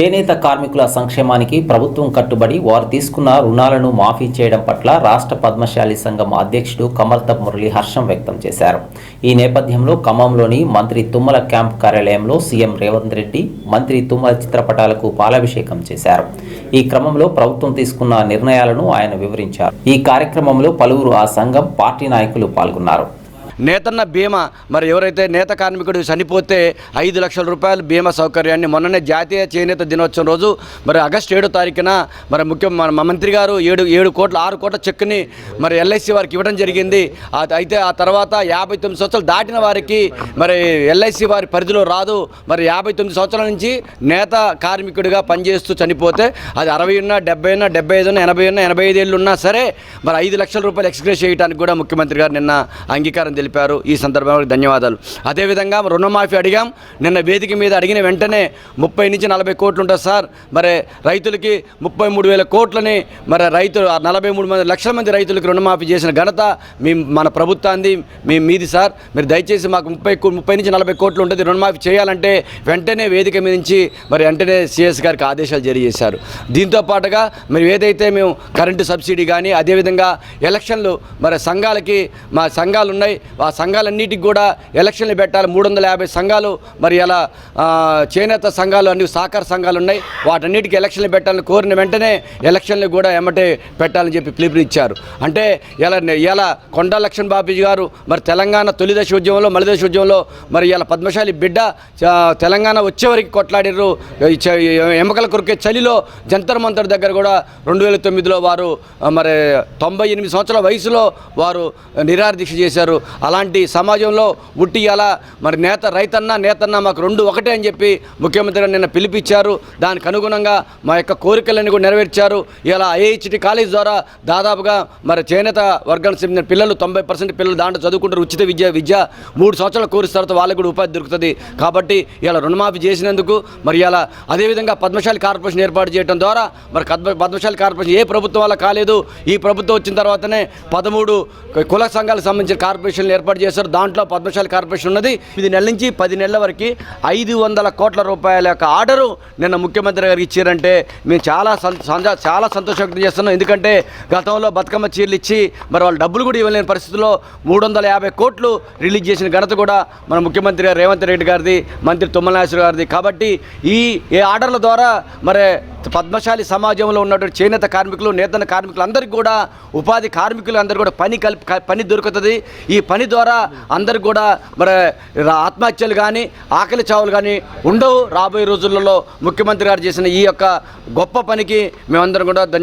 చేనేత కార్మికుల సంక్షేమానికి ప్రభుత్వం కట్టుబడి వారు తీసుకున్న రుణాలను మాఫీ చేయడం పట్ల రాష్ట్ర పద్మశాలి సంఘం అధ్యక్షుడు కమల్తబ్ మురళి హర్షం వ్యక్తం చేశారు. ఈ నేపథ్యంలో ఖమ్మంలోని మంత్రి తుమ్మల క్యాంప్ కార్యాలయంలో సీఎం రేవంత్ రెడ్డి మంత్రి తుమ్మల చిత్రపటాలకు పాలాభిషేకం చేశారు. ఈ క్రమంలో ప్రభుత్వం తీసుకున్న నిర్ణయాలను ఆయన వివరించారు. ఈ కార్యక్రమంలో పలువురు ఆ సంఘం పార్టీ నాయకులు పాల్గొన్నారు. నేతన్న బీమా. మరి ఎవరైతే నేత కార్మికుడు చనిపోతే ఐదు లక్షల రూపాయల బీమా సౌకర్యాన్ని మొన్ననే జాతీయ చేనేత దినోత్సవం రోజు మరి ఆగస్టు ఏడో తారీఖున మరి ముఖ్య మన మంత్రి గారు ఏడు ఏడు కోట్ల ఆరు కోట్ల చెక్కుని మరి ఎల్ఐసి వారికి ఇవ్వడం జరిగింది. అయితే ఆ తర్వాత యాభై తొమ్మిది సంవత్సరాలు దాటిన వారికి మరి ఎల్ఐసి వారి పరిధిలో రాదు. మరి యాభై తొమ్మిది సంవత్సరాల నుంచి నేత కార్మికుడిగా పనిచేస్తూ చనిపోతే అది అరవై ఉన్నా డెబ్బై ఉన్నా డెబ్బై ఐదు ఉన్నా ఎనభై ఉన్నా ఎనభై ఐదు ఏళ్ళు ఉన్నా సరే మరి ఐదు లక్షల రూపాయలు ఎక్స్గ్రెస్ చేయడానికి కూడా ముఖ్యమంత్రి గారు నిన్న అంగీకారం తెలిపారు ఈ సందర్భంలో ధన్యవాదాలు. అదేవిధంగా రుణమాఫీ అడిగాం. నిన్న వేదిక మీద అడిగిన వెంటనే ముప్పై నుంచి నలభై కోట్లు ఉంటుంది సార్. మరి రైతులకి ముప్పై మూడు వేల కోట్లని మరి రైతులు నలభై మూడు మంది లక్షల మంది రైతులకు రుణమాఫీ చేసిన ఘనత మీ మన ప్రభుత్వాన్ని మీ మీది సార్. మీరు దయచేసి మాకు ముప్పై ముప్పై నుంచి నలభై కోట్లు ఉంటుంది. రుణమాఫీ చేయాలంటే వెంటనే వేదిక మీద నుంచి మరి వెంటనే సిఎస్ గారికి ఆదేశాలు జారీ చేశారు. దీంతో పాటుగా మరి ఏదైతే మేము కరెంటు సబ్సిడీ కానీ అదేవిధంగా ఎలక్షన్లు మరి సంఘాలకి మా సంఘాలు ఉన్నాయి. ఆ సంఘాలన్నిటికి కూడా ఎలక్షన్లు పెట్టాలి. మూడు వందల యాభై సంఘాలు మరి ఇలా చేనేత సంఘాలు అన్ని సహకార సంఘాలు ఉన్నాయి. వాటన్నిటికీ ఎలక్షన్లు పెట్టాలని కోరిన వెంటనే ఎలక్షన్లు కూడా ఎమ్మటే పెట్టాలని చెప్పి పిలుపునిచ్చారు అంటే ఇలా ఇలా కొండా లక్ష్మణ్ బాబీజీ గారు మరి తెలంగాణ తొలిదశ ఉద్యమంలో మలిదశ ఉద్యమంలో మరి ఇలా పద్మశాలి బిడ్డ తెలంగాణ వచ్చేవరకు కొట్లాడిర్రు. చ- ఎమ్మకల కొరికే చలిలో జంతర్ మంతర్ దగ్గర కూడా రెండు వేల తొమ్మిదిలో వారు మరి తొంభై ఎనిమిది సంవత్సరాల వయసులో వారు నిరాహార దీక్ష చేశారు. అలాంటి సమాజంలో ఉట్టి అలా మరి నేత రైతన్న నేతన్న మాకు రెండు ఒకటే అని చెప్పి ముఖ్యమంత్రి నిన్న పిలిపించారు. దానికి అనుగుణంగా మా యొక్క కోరికలన్నీ కూడా నెరవేర్చారు. ఇలా ఐఐహెచ్టి కాలేజ్ ద్వారా దాదాపుగా మరి చేనేత వర్గానికి చెందిన పిల్లలు తొంభై పర్సెంట్ పిల్లలు దాంట్లో చదువుకుంటారు. ఉచిత విద్య విద్య మూడు సంవత్సరాల కోర్సు తర్వాత వాళ్ళకు కూడా ఉపాధి దొరుకుతుంది. కాబట్టి ఇలా రుణమాఫీ చేసినందుకు మరి ఇలా అదేవిధంగా పద్మశాలి కార్పొరేషన్ ఏర్పాటు చేయడం ద్వారా మరి పద్మశాలి కార్పొరేషన్ ఏ ప్రభుత్వం వల్ల కాలేదు. ఈ ప్రభుత్వం వచ్చిన తర్వాతనే పదమూడు కుల సంఘాలకు సంబంధించిన కార్పొరేషన్ కార్పొరేషన్లు ఏర్పాటు చేశారు. దాంట్లో పద్మశాలి కార్పొరేషన్ ఉన్నది. ఇది నెల నుంచి పది నెలల వరకు ఐదు వందల కోట్ల రూపాయల యొక్క ఆర్డరు నిన్న ముఖ్యమంత్రి గారికి ఇచ్చారంటే మేము చాలా సంత చాలా సంతోషం వ్యక్తం చేస్తున్నాం. ఎందుకంటే గతంలో బతుకమ్మ చీరలు ఇచ్చి మరి వాళ్ళు డబ్బులు కూడా ఇవ్వలేని పరిస్థితుల్లో మూడు వందల యాభై కోట్లు రిలీజ్ చేసిన ఘనత కూడా మన ముఖ్యమంత్రి గారు రేవంత్ రెడ్డి గారిది మంత్రి తుమ్మల గారిది. కాబట్టి ఈ ఈ ఆర్డర్ల ద్వారా మరి పద్మశాలి సమాజంలో ఉన్నటువంటి చేనేత కార్మికులు నేతన కార్మికులు అందరికీ కూడా ఉపాధి కార్మికులు అందరూ కూడా పని కల్పి పని దొరుకుతుంది. ఈ పని ద్వారా అందరికి కూడా మరి ఆత్మహత్యలు కానీ ఆకలి చావులు కానీ ఉండవు. రాబోయే రోజులలో ముఖ్యమంత్రి గారు చేసిన ఈ యొక్క గొప్ప పనికి మేమందరం కూడా ధన్య